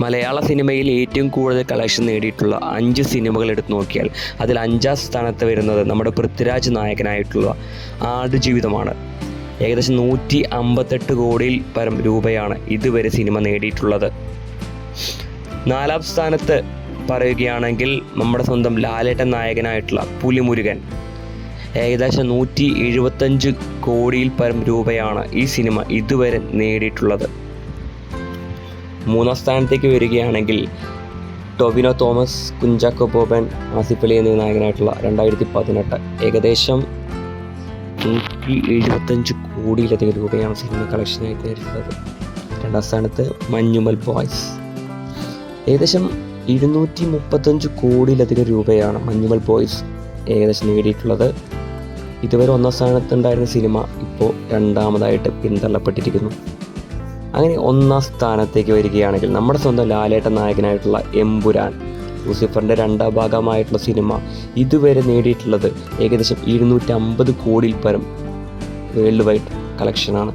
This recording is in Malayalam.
മലയാള സിനിമയിൽ ഏറ്റവും കൂടുതൽ കളക്ഷൻ നേടിയിട്ടുള്ള അഞ്ച് സിനിമകൾ എടുത്തു നോക്കിയാൽ അതിൽ അഞ്ചാം സ്ഥാനത്ത് വരുന്നത് നമ്മുടെ പൃഥ്വിരാജ് നായകനായിട്ടുള്ള ആടുജീവിതമാണ് ഏകദേശം നൂറ്റി അമ്പത്തെട്ട് കോടിയിൽ പരം രൂപയാണ് ഇതുവരെ സിനിമ നേടിയിട്ടുള്ളത്. നാലാം സ്ഥാനത്ത് പറയുകയാണെങ്കിൽ നമ്മുടെ സ്വന്തം ലാലേട്ടൻ നായകനായിട്ടുള്ള പുലിമുരുകൻ. ഏകദേശം നൂറ്റി എഴുപത്തഞ്ച് കോടിയിൽ പരം രൂപയാണ് ഈ സിനിമ ഇതുവരെ നേടിയിട്ടുള്ളത്. മൂന്നാം സ്ഥാനത്തേക്ക് വരികയാണെങ്കിൽ ടൊവിനോ തോമസ് കുഞ്ചാക്കോ ബോബൻ ആസിഫ് അലി എന്നീ നായകനായിട്ടുള്ള രണ്ടായിരത്തി പതിനെട്ട് ഏകദേശം നൂറ്റി എഴുപത്തഞ്ച് കോടിയിലധികം രൂപയാണ് സിനിമ കളക്ഷനായി നേടിയിട്ടുള്ളത് രണ്ടാം സ്ഥാനത്ത് മഞ്ഞുമൽ ബോയ്സ്. ഏകദേശം ഇരുന്നൂറ്റി മുപ്പത്തഞ്ച് കോടിയിലധികം രൂപയാണ് മഞ്ഞുമൽ ബോയ്സ് ഏകദേശം നേടിയിട്ടുള്ളത്. ഇതുവരെ ഒന്നാം സ്ഥാനത്തുണ്ടായിരുന്ന സിനിമ ഇപ്പോൾ രണ്ടാമതായിട്ട് പിന്തള്ളപ്പെട്ടിരിക്കുന്നു. അങ്ങനെ ഒന്നാം സ്ഥാനത്തേക്ക് വരികയാണെങ്കിൽ നമ്മുടെ സ്വന്തം ലാലേട്ട നായകനായിട്ടുള്ള എമ്പുരാൻ ലൂസിഫറിന്റെ രണ്ടാം ഭാഗമായിട്ടുള്ള സിനിമ ഇതുവരെ നേടിയിട്ടുള്ളത് ഏകദേശം ഇരുന്നൂറ്റമ്പത് കോടിയിൽ പരം വേൾഡ് വൈഡ് കളക്ഷനാണ്